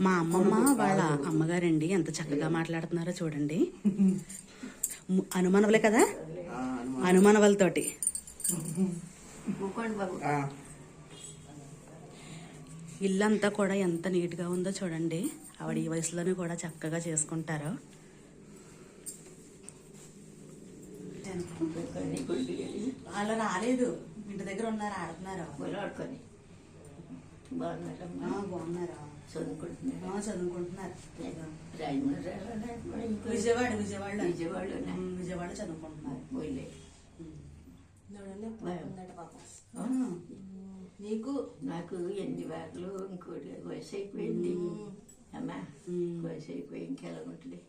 మా అమ్మమ్మ వాళ్ళ అమ్మగారండి ఎంత చక్కగా మాట్లాడుతున్నారో చూడండి. అనుమానవలే కదా? అనుమానవలతోటి ఇల్లంతా కూడా ఎంత నీట్గా ఉందో చూడండి. ఆవిడ ఈ వయసులోనే కూడా చక్కగా చేసుకుంటారు. వెళ్ళి రాలేదు. ఇంటి దగ్గర ఉన్నారు ఆడుతున్నారు. బాగున్నారు? చదువుకుంటున్నారు. చదువుకుంటున్నారు. విజయవాడ విజయవాడ విజయవాడలోనే. విజయవాడ చదువుకుంటున్నారు. పోయిలే. నీకు? నాకు ఎన్ని వేటలు ఇంకోటి వయసు అయిపోయింది. అమ్మా వయసు అయిపోయి ఇంకెలా ఉంటుంది?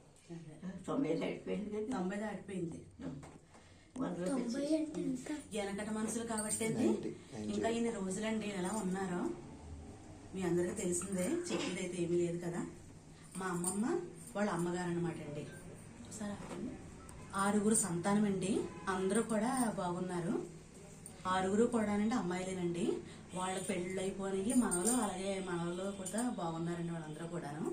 తొంభై అయిపోయింది కదా. తొంభై దాటిపోయింది వెనకట మనుషులు కాబట్టి ఇంకా ఇన్ని రోజులండి ఎలా ఉన్నారో? మీ అందరికీ తెలిసిందే చెప్పేది అయితే ఏమీ లేదు కదా? మా అమ్మమ్మ వాళ్ళ అమ్మగారు అనమాట అండి. సరే. ఆరుగురు సంతానం అండి అందరూ కూడా బాగున్నారు. ఆరుగురు కూడా అండి అమ్మాయిలేనండి. వాళ్ళ పెళ్ళిళ్ళు అయిపోయినాయి మనవలు అలాగే మనవలు కూడా బాగున్నారండి వాళ్ళందరూ కూడాను.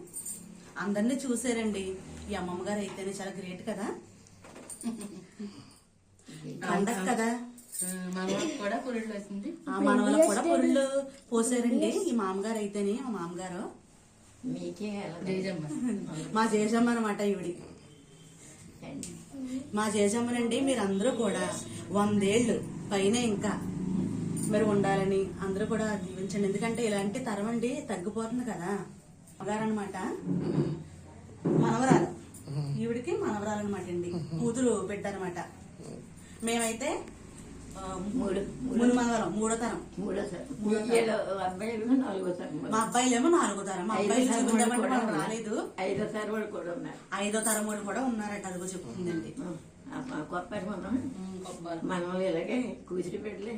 అందరినీ చూసారండి. ఈ అమ్మమ్మ గారు అయితేనే చాలా గ్రేట్ కదా. పండగ కదా? కూడా పురుళ్ళు వచ్చింది కూడా పొరుళ్ళు పోసారండి. ఈ మామగారు అయితేనే మా మామగారు. మీకే ఎలా జయజమ్మ. మా జేజమ్మ అనమాట ఈవిడి. మా జేజమ్మనండి మీరందరూ కూడా వందేళ్ళు పైన ఇంకా మరి ఉండాలని అందరూ కూడా దీవించండి ఎందుకంటే ఇలాంటి తరం అండి తగ్గిపోతుంది కదా. మగారు అనమాట మనవరాలు ఈవిడికి మనవరాలు అనమాట అండి. కూతురు అనమాట మేమైతే మూడు ముని మనవరం మూడో తరం. మూడో అబ్బాయిలు నాలుగో సార్ మా అబ్బాయిలేమో నాలుగో తరం. మా ఐదో అబ్బాయిలు చూపించామంటే. రాలేదు. ఐదో వాళ్ళు కూడా ఉన్నారు. ఐదో తరం వాడు కూడా ఉన్నారట అదిగో చెప్తుందండి. కొప్పటి మనం మనల్ని ఇలాగే కూతురు పెట్టలే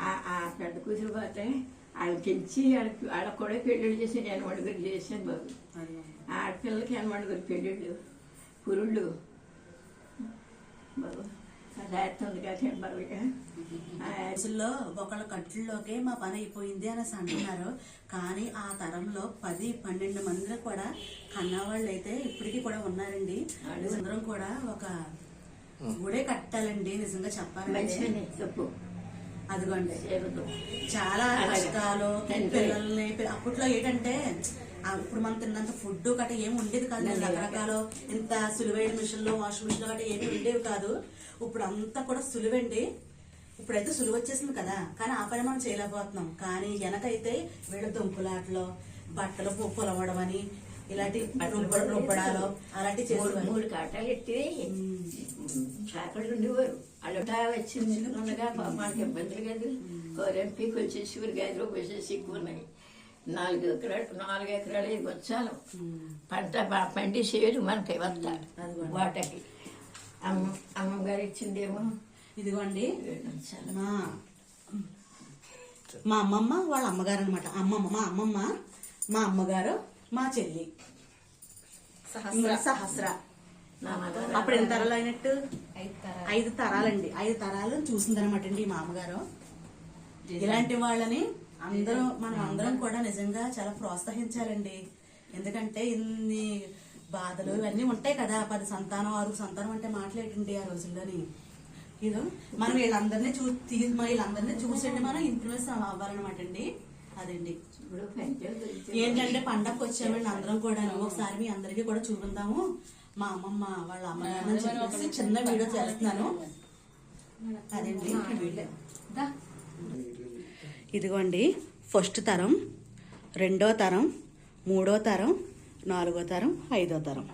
ఆ- పెద్ద కూతురు పోతే ఆడ పెంచి ఆడ ఆడ కూడా పెళ్ళిళ్ళు చేసి నేను వండుకొని చేశాను బాబు. ఆడపిల్లలకి ఎనమండుగురు పెళ్ళిళ్ళు పురుళ్ళు. బాబు. రోజుల్లో ఒకళ్ళ కట్లలోకే మా పని అయిపోయింది అనేసి అంటున్నారు. కానీ ఆ తరంలో పది పన్నెండు మంది కూడా కన్నవాళ్ళు అయితే ఇప్పటికీ కూడా ఉన్నారండి. అందరం కూడా ఒక గుడే కట్టాలండి నిజంగా మంచిగానే చెప్పు. అదిగోండి. చాలా. కష్టాలు. పిల్లల్ని పిల్ల- అప్పట్లో ఏంటంటే ఇప్పుడు మనం తిన్నంత ఫుడ్ గట్రా ఏమి ఉండేది కాదు. రకరకాల ఇంత సులువైన మిషన్లు వాషింగ్ మిషన్లు గట్రా ఏమి ఉండేవి కాదు. ఇప్పుడు అంతా కూడా సులువండి. ఇప్పుడైతే సులువు వచ్చేసింది కదా. కానీ ఆ పని మనం చేయలేకపోతున్నాం. కానీ వెనకైతే వీళ్ళ దుంపులాటలో బట్టలు పొలవడం అని ఇలాంటి రుబ్బ- రుబ్బడాలు అలాంటివి మూడు కాటాలు చాకళ్ళు ఉండేవారు. అల్లటా వచ్చింది. ఉండగా మాకు ఇబ్బందులు కాదు. కోరెంపీకి వచ్చేసి ఎక్కువ ఉన్నాయి. నాలుగు ఎకరాలు నాలుగు ఎకరాలు ఐదు వచ్చాలు పంట పండి చేయరు మనకి వస్త అదిగోండి. వాటకి. అమ్మ అమ్మగారు ఇచ్చిందేమో. ఇదిగోండి. మా మా అమ్మమ్మ వాళ్ళ అమ్మగారు అనమాట అమ్మమ్మ మా అమ్మమ్మ మా అమ్మగారు మా చెల్లి. సహస్ర అప్పుడు ఎన్ని తరాలు అయినట్టు? ఐదు తరాలండి. ఐదు తరాలు చూసిందనమాట అండి మా అమ్మగారు ఇలాంటి వాళ్ళని అందరూ మనం అందరం కూడా నిజంగా చాలా ప్రోత్సహించాలండి. ఎందుకంటే ఇన్ని బాధలు ఇవన్నీ ఉంటాయి కదా. పది సంతానం ఆరు సంతానం అంటే మాట్లాడండి ఆ రోజుల్లోని? ఇదో మనం వీళ్ళందరినీ చూ వీళ్ళందరినీ చూసండి మనం ఇన్ఫ్లుయెన్స్ అవ్వాలన్నమాట అండి అదండి ఏంటంటే పండగకి వచ్చామండి అందరం కూడా ఒకసారి మీ అందరికీ కూడా చూపిందాము మా అమ్మమ్మ వాళ్ళ చెప్పేసి చిన్న వీడియో చేస్తున్నాను. అదండి వీడియో. ఇదిగోండి ఫస్ట్ తరం రెండో తరం మూడో తరం నాలుగో తరం ఐదో తరం.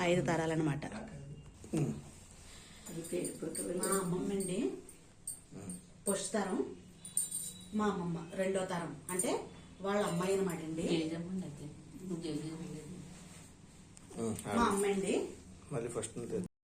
ఐదు తరాలన్నమాట. మా అమ్మమ్మ అండి ఫస్ట్ తరం మా అమ్మమ్మ రెండో తరం. అంటే వాళ్ళ అమ్మాయి అనమాట అండి. మా అమ్మ అండి. మళ్ళీ ఫస్ట్